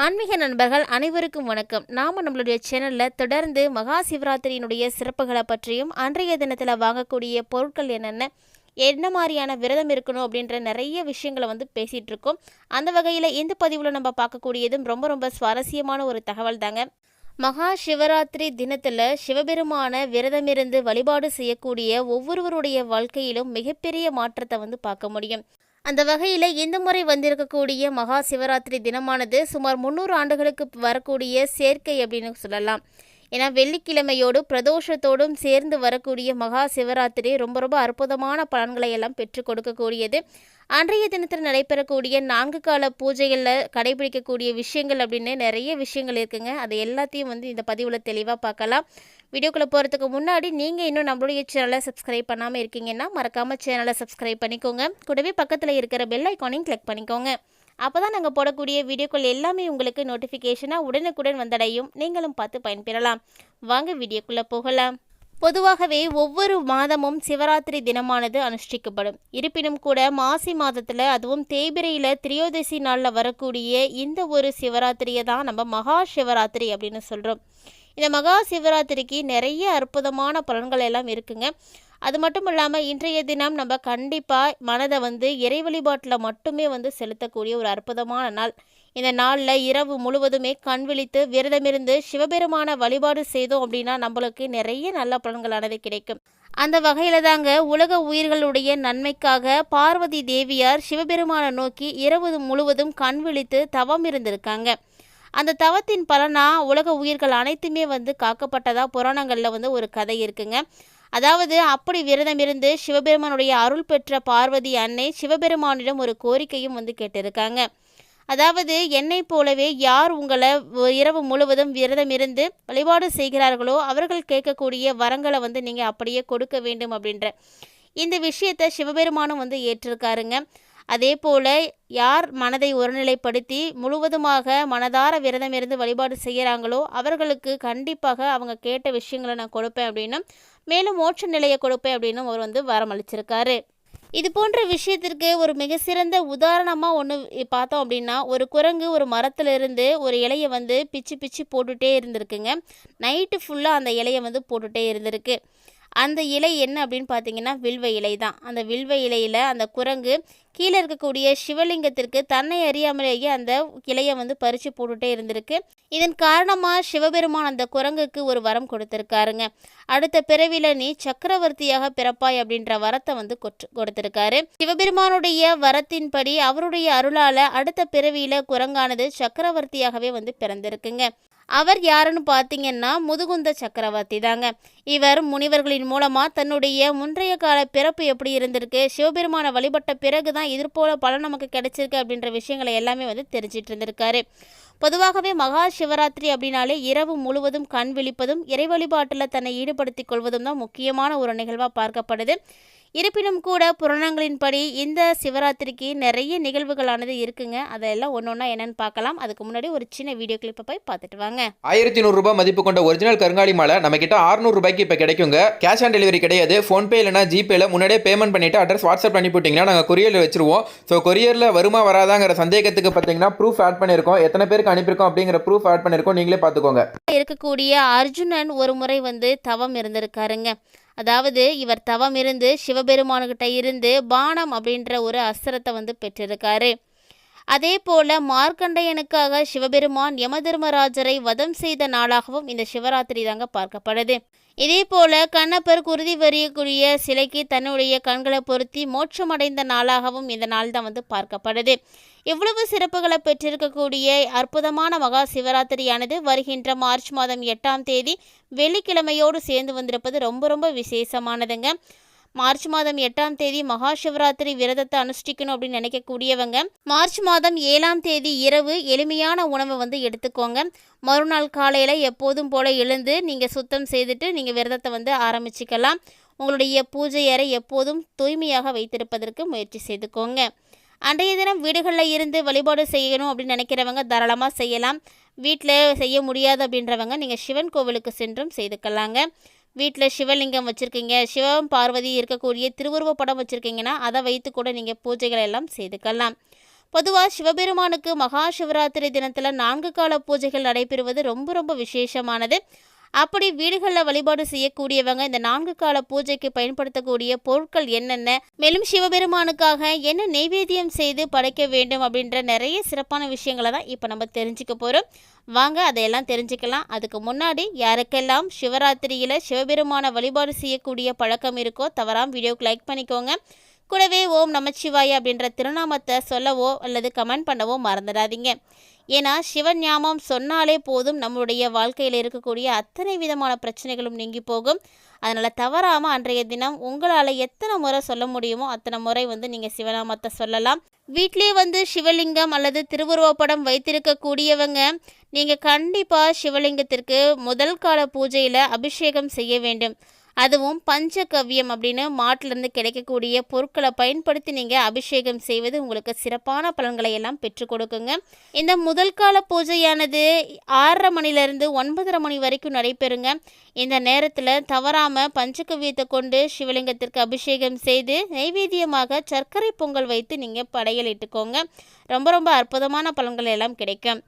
ஆன்மீக நண்பர்கள் அனைவருக்கும் வணக்கம். நாம் நம்மளுடைய சேனலில் தொடர்ந்து மகா சிவராத்திரியினுடைய சிறப்புகளை பற்றியும் அன்றைய தினத்தில் வாங்கக்கூடிய பொருட்கள் என்னென்ன என்ன மாதிரியான விரதம் இருக்கணும் அப்படின்ற நிறைய விஷயங்களை வந்து பேசிகிட்டு இருக்கோம். அந்த வகையில் இந்த பதிவில் நம்ம பார்க்கக்கூடியதும் ரொம்ப ரொம்ப சுவாரஸ்யமான ஒரு தகவல் தாங்க. மகா சிவராத்திரி தினத்தில் சிவபெருமான விரதமிருந்து வழிபாடு செய்யக்கூடிய ஒவ்வொருவருடைய வாழ்க்கையிலும் மிகப்பெரிய மாற்றத்தை வந்து பார்க்க முடியும். அந்த வகையில் இந்த முறை வந்திருக்கக்கூடிய மகா சிவராத்திரி தினமானது சுமார் முந்நூறு ஆண்டுகளுக்கு வரக்கூடிய சேர்க்கை அப்படின்னு சொல்லலாம். ஏன்னா வெள்ளிக்கிழமையோடு பிரதோஷத்தோடும் சேர்ந்து வரக்கூடிய மகா சிவராத்திரி ரொம்ப ரொம்ப அற்புதமான பலன்களை எல்லாம் பெற்றுக் கொடுக்கக்கூடியது. அன்றைய தினத்தில் நடைபெறக்கூடிய நான்கு கால பூஜைகளில் கடைபிடிக்கக்கூடிய விஷயங்கள் அப்படின்னு நிறைய விஷயங்கள் இருக்குங்க. அதை எல்லாத்தையும் வந்து இந்த பதிவில் தெளிவாக பார்க்கலாம். வீடியோக்குள்ளே போகிறதுக்கு முன்னாடி நீங்கள் இன்னும் நம்மளுடைய சேனலை சப்ஸ்கிரைப் பண்ணாமல் இருக்கீங்கன்னா மறக்காமல் சேனலை சப்ஸ்கிரைப் பண்ணிக்கோங்க. கூடவே பக்கத்தில் இருக்கிற பெல் ஐக்கானையும் கிளிக் பண்ணிக்கோங்க. அப்போ தான் நாங்கள் போடக்கூடிய வீடியோக்கள் எல்லாமே உங்களுக்கு நோட்டிஃபிகேஷனாக உடனுக்குடன் வந்தடையும். நீங்களும் பார்த்து பயன்பெறலாம். வாங்க வீடியோக்குள்ளே போகலாம். பொதுவாகவே ஒவ்வொரு மாதமும் சிவராத்திரி தினமானது அனுஷ்டிக்கப்படும். இருப்பினும் கூட மாசி மாதத்தில் அதுவும் தேய்பிரையில் திரியோதசி நாளில் வரக்கூடிய இந்த ஒரு சிவராத்திரியை தான் நம்ம மகா சிவராத்திரி அப்படின்னு சொல்கிறோம் இந்த மகா சிவராத்திரிக்கு நிறைய அற்புதமான பலன்கள் எல்லாம் இருக்குங்க. அது மட்டும் இல்லாமல் இன்றைய தினம் நம்ம கண்டிப்பாக மனதை வந்து இறை வழிபாட்டில் மட்டுமே வந்து செலுத்தக்கூடிய ஒரு அற்புதமான நாள். இந்த நாளில் இரவு முழுவதுமே கண் விழித்து விரதமிருந்து சிவபெருமான வழிபாடு செய்தோம் அப்படின்னா நம்மளுக்கு நிறைய நல்ல பலன்களானது கிடைக்கும். அந்த வகையில் தாங்க உலக உயிர்களுடைய நன்மைக்காக பார்வதி தேவியார் சிவபெருமானை நோக்கி இரவு முழுவதும் கண் விழித்து தவம் இருந்திருக்காங்க. அந்த தவத்தின் பலனா உலக உயிர்கள் அனைத்துமே வந்து காக்கப்பட்டதாக புராணங்களில் வந்து ஒரு கதை இருக்குங்க. அதாவது அப்படி விரதம் இருந்து சிவபெருமானுடைய அருள் பெற்ற பார்வதி அன்னை சிவபெருமானிடம் ஒரு கோரிக்கையும் வந்து கேட்டிருக்காங்க. அதாவது என்னை போலவே யார் உங்களை இரவு முழுவதும் விரதம் இருந்து வழிபாடு செய்கிறார்களோ அவர்கள் கேட்கக்கூடிய வரங்களை வந்து நீங்கள் அப்படியே கொடுக்க வேண்டும் அப்படின்ற இந்த விஷயத்தை சிவபெருமானும் வந்து ஏற்றிருக்காருங்க. அதே போல யார் மனதை ஒருநிலைப்படுத்தி முழுவதுமாக மனதார விரதம் இருந்து வழிபாடு செய்கிறாங்களோ அவர்களுக்கு கண்டிப்பாக அவங்க கேட்ட விஷயங்களை நான் கொடுப்பேன் அப்படின்னு மேலும் மோட்ச நிலையை கொடுப்பேன் அப்படின்னு அவர் வந்து வரமளிச்சிருக்காரு. இது போன்ற விஷயத்திற்கு ஒரு மிக சிறந்த உதாரணமாக ஒன்று பார்த்தோம் அப்படின்னா ஒரு குரங்கு ஒரு மரத்துலேருந்து ஒரு இலையை வந்து பிச்சு பிச்சு போட்டுகிட்டே இருந்திருக்குங்க. நைட்டு ஃபுல்லாக அந்த இலையை வந்து போட்டுகிட்டே இருந்திருக்கு. அந்த இலை என்ன அப்படின்னு பார்த்தீங்கன்னா வில்வ இலை தான். அந்த வில்வ இலையில் அந்த குரங்கு கீழே இருக்கக்கூடிய சிவலிங்கத்திற்கு தன்னை அறியாமலேயே அந்த இலையை வந்து பறித்து போட்டுகிட்டே இருந்திருக்கு. இதன் காரணமாக சிவபெருமான் அந்த குரங்குக்கு ஒரு வரம் கொடுத்துருக்காருங்க. அடுத்த பிறவில நீ சக்கரவர்த்தியாக பிறப்பாய் அப்படின்ற வரத்தை வந்து கொற்று கொடுத்துருக்காரு. சிவபெருமானுடைய வரத்தின்படி அவருடைய அருளால் அடுத்த பிறவியில் குரங்கானது சக்கரவர்த்தியாகவே வந்து பிறந்திருக்குங்க. அவர் யாருன்னு பார்த்தீங்கன்னா முதுகுந்த சக்கரவர்த்தி தாங்க. இவர் முனிவர்களின் மூலமாக தன்னுடைய முன்றைய கால பிறப்பு எப்படி இருந்திருக்கு சிவபெருமானை வழிபட்ட பிறகு தான் இதுபோல பலன் நமக்கு கிடைச்சிருக்கு அப்படின்ற விஷயங்களை எல்லாமே வந்து தெரிஞ்சிட்டு இருந்திருக்காரு. பொதுவாகவே மகா சிவராத்திரி அப்படின்னாலே இரவு முழுவதும் கண் விழிப்பதும் இறை வழிபாட்டில் தன்னை ஈடுபடுத்திக் கொள்வதும் தான் முக்கியமான ஒரு நிகழ்வாக பார்க்கப்படுது. இருப்பினும் கூட புராணங்களின்படி இந்த சிவராத்திரிக்கு நிறைய நிகழ்வுகளானது இருக்குங்க. அதெல்லாம் ஒன்று ஒன்றா என்னன்னு பார்க்கலாம். அதுக்கு முன்னாடி ஒரு சின்ன வீடியோ கிளிப்பை போய் பார்த்துட்டு வாங்க. ஆயிரத்தி நூறுரூபா மதிப்பு கொண்ட ஒரிஜினல் கருங்காலி மாலை நம்ம கிட்ட ஆறுநூறு ரூபாய்க்கு இப்போ கிடைக்குங்க. கேஷ் ஆன் டெலிவரி கிடையாது. ஃபோன்பே இல்லைனா ஜிபேல முன்னாடியே பேமெண்ட் பண்ணிட்டு அட்ரஸ் வாட்ஸ்அப் பண்ணி போட்டிங்கன்னா நாங்கள் கொரியரில் வச்சிருவோம். ஸோ கொரியரில் வருமா வராதாங்கிற சந்தேகத்துக்கு பார்த்தீங்கன்னா ப்ரூஃப் ஆட் பண்ணியிருக்கோம். எத்தனை பேருக்கு அனுப்பியிருக்கோம் அப்படிங்கிற ப்ரூஃப் ஆட் பண்ணியிருக்கோம். நீங்களே பார்த்துக்கோங்க. இருக்கக்கூடிய அர்ஜுனன் ஒரு முறை வந்து தவம் இருந்திருக்காருங்க. அதாவது இவர் தவம் இருந்து சிவபெருமானுக்கிட்ட இருந்து பானம் அப்படின்ற ஒரு அஸ்திரத்தை வந்து பெற்றிருக்காரு. அதே போல மார்க்கண்டையனுக்காக சிவபெருமான் யமதர்மராஜரை வதம் செய்த நாளாகவும் இந்த சிவராத்திரி தாங்க பார்க்கப்படுது. இதே போல கண்ணப்பர் குருதி வரியக்கூடிய சிலைக்கு தன்னுடைய கண்களை பொருத்தி மோட்சமடைந்த நாளாகவும் இந்த நாள் தான் வந்து பார்க்கப்படுது. இவ்வளவு சிறப்புகளை பெற்றிருக்கக்கூடிய அற்புதமான மகா சிவராத்திரியானது வருகின்ற மார்ச் மாதம் எட்டாம் தேதி வெள்ளிக்கிழமையோடு சேர்ந்து வந்திருப்பது ரொம்ப ரொம்ப விசேஷமானதுங்க. மார்ச் மாதம் எட்டாம் தேதி மகா சிவராத்திரி விரதத்தை அனுஷ்டிக்கணும் அப்படின்னு நினைக்கக்கூடியவங்க மார்ச் மாதம் ஏழாம் தேதி இரவு எளிமையான உணவை வந்து எடுத்துக்கோங்க. மறுநாள் காலையில் எப்போதும் போல எழுந்து நீங்கள் சுத்தம் செய்துட்டு நீங்கள் விரதத்தை வந்து ஆரம்பிச்சுக்கலாம். உங்களுடைய பூஜை அறை எப்போதும் தூய்மையாக வைத்திருப்பதற்கு முயற்சி செய்துக்கோங்க. அன்றைய தினம் வீடுகளில் இருந்து வழிபாடு செய்யணும் அப்படின்னு நினைக்கிறவங்க தாராளமாக செய்யலாம். வீட்டில் செய்ய முடியாது அப்படின்றவங்க நீங்கள் சிவன் கோவிலுக்கு சென்றும் செய்துக்கலாங்க. வீட்டில் சிவலிங்கம் வச்சுருக்கீங்க சிவம் பார்வதி இருக்கக்கூடிய திருவுருவ படம் வச்சுருக்கீங்கன்னா அதை வைத்து கூட நீங்கள் பூஜைகளை எல்லாம் செய்துக்கலாம் பொதுவாக சிவபெருமானுக்கு மகா சிவராத்திரி தினத்தில் நான்கு கால பூஜைகள் நடைபெறுவது ரொம்ப ரொம்ப விசேஷமானது. அப்படி வீடுகளில் வழிபாடு செய்யக்கூடியவங்க இந்த நான்கு கால பூஜைக்கு பயன்படுத்தக்கூடிய பொருட்கள் என்னென்ன மேலும் சிவபெருமானுக்காக என்ன நெய்வேத்தியம் செய்து படைக்க வேண்டும் அப்படின்ற நிறைய சிறப்பான விஷயங்களை தான் இப்போ நம்ம தெரிஞ்சுக்க போகிறோம் வாங்க அதையெல்லாம் தெரிஞ்சுக்கலாம். அதுக்கு முன்னாடி யாருக்கெல்லாம் சிவராத்திரியில் சிவபெருமான வழிபாடு செய்யக்கூடிய பழக்கம் இருக்கோ தவறாம் வீடியோக்கு லைக் பண்ணிக்கோங்க. கூடவே ஓம் நமச்சிவாய் அப்படின்ற திருநாமத்தை சொல்லவோ அல்லது கமெண்ட் பண்ணவோ மறந்துடாதீங்க. ஏன்னா சிவஞாமம் சொன்னாலே போதும் நம்மளுடைய வாழ்க்கையில் இருக்கக்கூடிய அத்தனை விதமான பிரச்சனைகளும் நீங்கி போகும். அதனால் தவறாமல் அன்றைய தினம் உங்களால் எத்தனை முறை சொல்ல முடியுமோ அத்தனை முறை வந்து நீங்கள் சிவநாமத்தை சொல்லலாம். வீட்டிலேயே வந்து சிவலிங்கம் அல்லது திருவுருவப்படம் வைத்திருக்கக்கூடியவங்க நீங்கள் கண்டிப்பாக சிவலிங்கத்திற்கு முதல் கால பூஜையில் அபிஷேகம் செய்ய வேண்டும். அதுவும் பஞ்சகவ்யம் அப்படின்னு மாட்டிலிருந்து கிடைக்கக்கூடிய பொருட்களை பயன்படுத்தி நீங்கள் அபிஷேகம் செய்வது உங்களுக்கு சிறப்பான பலன்களை எல்லாம் பெற்றுக் கொடுக்குங்க. இந்த முதல் கால பூஜையானது ஆறரை மணிலேருந்து ஒன்பதரை மணி வரைக்கும் நடைபெறுங்க. இந்த நேரத்தில் தவறாமல் பஞ்சகவ்யத்தை கொண்டு சிவலிங்கத்திற்கு அபிஷேகம் செய்து நைவேத்தியமாக சர்க்கரை பொங்கல் வைத்து நீங்கள் படையலிட்டுக்கோங்க ரொம்ப ரொம்ப அற்புதமான பலன்கள் எல்லாம் கிடைக்கும்.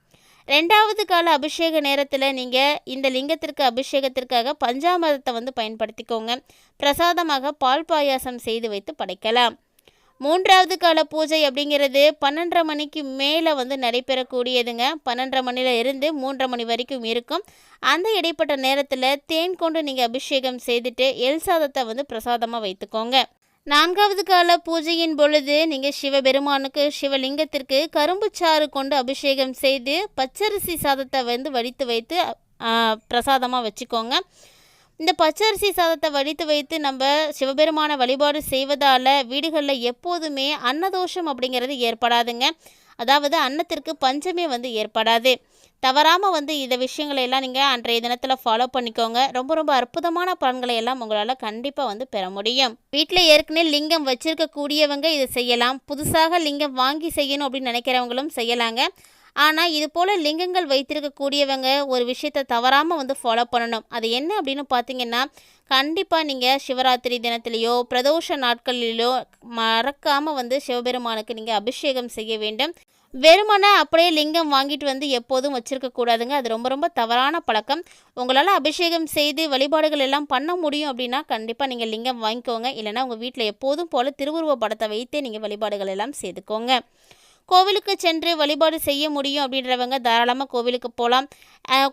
ரெண்டாவது கால அபிஷேக நேரத்தில் நீங்கள் இந்த லிங்கத்திற்கு அபிஷேகத்திற்காக பஞ்சாமிரத்தை வந்து பயன்படுத்திக்கோங்க. பிரசாதமாக பால் பாயாசம் செய்து வைத்து படைக்கலாம். மூன்றாவது கால பூஜை அப்படிங்கிறது பன்னெண்டரை மணிக்கு மேலே வந்து நடைபெறக்கூடியதுங்க. பன்னெண்டரை மணியில் இருந்து மூன்றரை மணி வரைக்கும் இருக்கும். அந்த இடைப்பட்ட நேரத்தில் தேன் கொண்டு நீங்கள் அபிஷேகம் செய்துட்டு எல் சாதத்தை வந்து பிரசாதமாக வைத்துக்கோங்க. நான்காவது கால பூஜையின் பொழுது நீங்கள் சிவபெருமானுக்கு சிவலிங்கத்திற்கு கரும்பு சாறு கொண்டு அபிஷேகம் செய்து பச்சரிசி சாதத்தை வந்து வடித்து வைத்து பிரசாதமாக வச்சுக்கோங்க. இந்த பச்சரிசி சாதத்தை வடித்து வைத்து நம்ம சிவபெருமான வழிபாடு செய்வதால் வீடுகளில் எப்போதுமே அன்னதோஷம் அப்படிங்கிறது ஏற்படாதுங்க. அதாவது அன்னத்திற்கு பஞ்சமே வந்து ஏற்படாது. தவறாமல் வந்து இந்த விஷயங்களை எல்லாம் நீங்கள் அன்றைய தினத்தில் ஃபாலோ பண்ணிக்கோங்க. ரொம்ப ரொம்ப அற்புதமான பலன்களை எல்லாம் உங்களால் கண்டிப்பாக வந்து பெற முடியும். வீட்டில் ஏற்கனவே லிங்கம் வச்சிருக்கக்கூடியவங்க இதை செய்யலாம். புதுசாக லிங்கம் வாங்கி செய்யணும் அப்படின்னு நினைக்கிறவங்களும் செய்யலாங்க. ஆனால் இது போல் லிங்கங்கள் வைத்திருக்கக்கூடியவங்க ஒரு விஷயத்தை தவறாமல் வந்து ஃபாலோ பண்ணணும். அது என்ன அப்படின்னு பார்த்தீங்கன்னா கண்டிப்பாக நீங்கள் சிவராத்திரி தினத்திலேயோ பிரதோஷ நாட்களிலோ மறக்காமல் வந்து சிவபெருமானுக்கு நீங்கள் அபிஷேகம் செய்ய வேண்டும். வெறுமனை அப்படியே லிங்கம் வாங்கிட்டு வந்து எப்போதும் வச்சுருக்கக்கூடாதுங்க அது ரொம்ப ரொம்ப தவறான பழக்கம். உங்களால் அபிஷேகம் செய்து வழிபாடுகள் எல்லாம் பண்ண முடியும் அப்படின்னா கண்டிப்பாக நீங்கள் லிங்கம் வாங்கிக்கோங்க. இல்லைனா உங்கள் வீட்டில் எப்போதும் போல் திருவுருவ படத்தை வைத்தே நீங்கள் வழிபாடுகள் எல்லாம் செய்துக்கோங்க. கோவிலுக்கு சென்று வழிபாடு செய்ய முடியும் அப்படின்றவங்க தாராளமாக கோவிலுக்கு போகலாம்.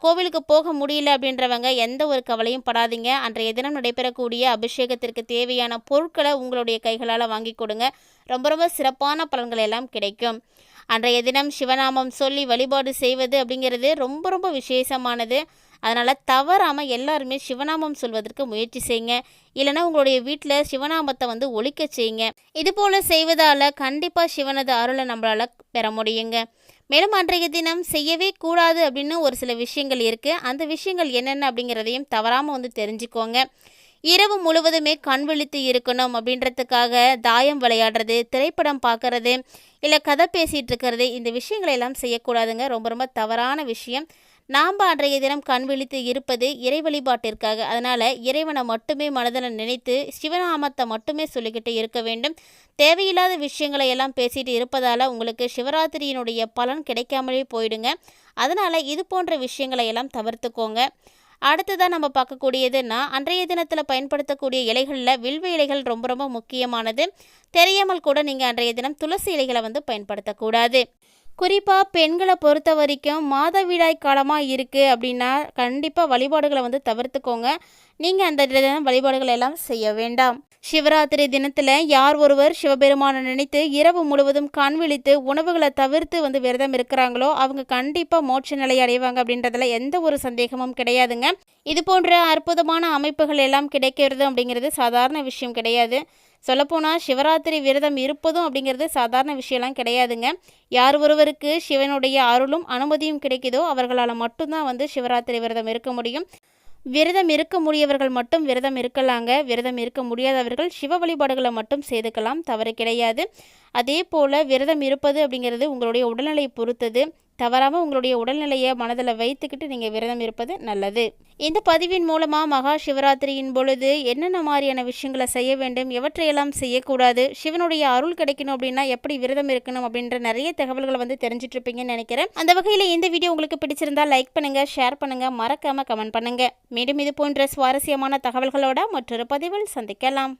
கோவிலுக்கு போக முடியல அப்படின்றவங்க எந்த ஒரு கவலையும் படாதீங்க. அன்றைய தினம் நடைபெறக்கூடிய அபிஷேகத்திற்கு தேவையான பொருட்களை உங்களுடைய கைகளால் வாங்கி கொடுங்க. ரொம்ப ரொம்ப சிறப்பான பலன்கள் எல்லாம் கிடைக்கும். அன்றைய தினம் சிவநாமம் சொல்லி வழிபாடு செய்வது அப்படிங்கிறது ரொம்ப ரொம்ப விசேஷமானது. அதனால் தவறாமல் எல்லாருமே சிவநாமம் சொல்வதற்கு முயற்சி செய்யுங்க. இல்லைனா உங்களுடைய வீட்டில் சிவநாமத்தை வந்து ஒழிக்க செய்யுங்க. இது போல் செய்வதால் கண்டிப்பாக சிவனது அருளை நம்மளால் பெற முடியுங்க. மேலும் அன்றைய தினம் செய்யவே கூடாது அப்படின்னு ஒரு சில விஷயங்கள் இருக்குது அந்த விஷயங்கள் என்னென்ன அப்படிங்கிறதையும் தவறாமல் வந்து தெரிஞ்சுக்கோங்க. இரவு முழுவதுமே கண் விழித்து இருக்கணும் அப்படின்றதுக்காக தாயம் விளையாடுறது திரைப்படம் பார்க்கறது இல்லை கதை பேசிகிட்டு இருக்கிறது இந்த விஷயங்களை எல்லாம் செய்யக்கூடாதுங்க. ரொம்ப ரொம்ப தவறான விஷயம். நாம் அன்றைய தினம் கண் விழித்து இருப்பது இறை வழிபாட்டிற்காக. அதனால் இறைவனை மட்டுமே மனதில் நினைத்து சிவநாமத்தை மட்டுமே சொல்லிக்கிட்டு இருக்க வேண்டும். தேவையில்லாத விஷயங்களை எல்லாம் பேசிட்டு இருப்பதால் உங்களுக்கு சிவராத்திரியினுடைய பலன் கிடைக்காமலே போயிடுங்க. அதனால் இது போன்ற விஷயங்களை எல்லாம் தவிர்த்துக்கோங்க. அடுத்ததாக நம்ம பார்க்கக்கூடியதுன்னா அன்றைய தினத்தில் பயன்படுத்தக்கூடிய இலைகளில் வில்வ இலைகள் ரொம்ப ரொம்ப முக்கியமானது. தெரியாமல் கூட நீங்கள் அன்றைய தினம் துளசி இலைகளை வந்து பயன்படுத்தக்கூடாது. குறிப்பாக பெண்களை பொறுத்த வரைக்கும் மாதவிடாய் காலமாக இருக்குது அப்படின்னா கண்டிப்பாக வழிபாடுகளை வந்து தவிர்த்துக்கோங்க. நீங்கள் அந்த வழிபாடுகளை எல்லாம் செய்ய வேண்டாம். சிவராத்திரி தினத்தில் யார் ஒருவர் சிவபெருமானை நினைத்து இரவு முழுவதும் கண் விழித்து உணவுகளை தவிர்த்து வந்து விரதம் இருக்கிறாங்களோ அவங்க கண்டிப்பாக மோட்ச நிலை அடைவாங்க அப்படின்றதுல எந்த ஒரு சந்தேகமும் கிடையாதுங்க. இது போன்ற அற்புதமான அமைப்புகள் எல்லாம் கிடைக்கிறது அப்படிங்கிறது சாதாரண விஷயம் கிடையாது. சொல்லப்போனால் சிவராத்திரி விரதம் இருப்பதும் அப்படிங்கிறது சாதாரண விஷயம்லாம் கிடையாதுங்க. யார் ஒருவருக்கு சிவனுடைய அருளும் அனுமதியும் கிடைக்குதோ அவர்களால் மட்டும்தான் வந்து சிவராத்திரி விரதம் இருக்க முடியும். விரதம் இருக்க முடியவர்கள் மட்டும் விரதம் இருக்கலாங்க. விரதம் இருக்க முடியாதவர்கள் சிவ வழிபாடுகளை மட்டும் செய்துக்கலாம். தவறு கிடையாது. அதே போல் விரதம் இருப்பது அப்படிங்கிறது உங்களுடைய உடல்நிலை பொறுத்தது. தவறாமல் உங்களுடைய உடல்நிலையை மனதில் வைத்துக்கிட்டு நீங்கள் விரதம் இருப்பது நல்லது. இந்த பதிவின் மூலமாக மகா சிவராத்திரியின் பொழுது என்னென்ன மாதிரியான விஷயங்களை செய்ய வேண்டும் எவற்றையெல்லாம் செய்யக்கூடாது சிவனுடைய அருள் கிடைக்கணும் அப்படின்னா எப்படி விரதம் இருக்கணும் அப்படின்ற நிறைய தகவல்களை வந்து தெரிஞ்சிட்டு இருப்பீங்கன்னு நினைக்கிறேன். அந்த வகையில் இந்த வீடியோ உங்களுக்கு பிடிச்சிருந்தா லைக் பண்ணுங்க ஷேர் பண்ணுங்க மறக்காம கமெண்ட் பண்ணுங்க. மீண்டும் இது போன்ற சுவாரஸ்யமான தகவல்களோட மற்றொரு பதிவில் சந்திக்கலாம்.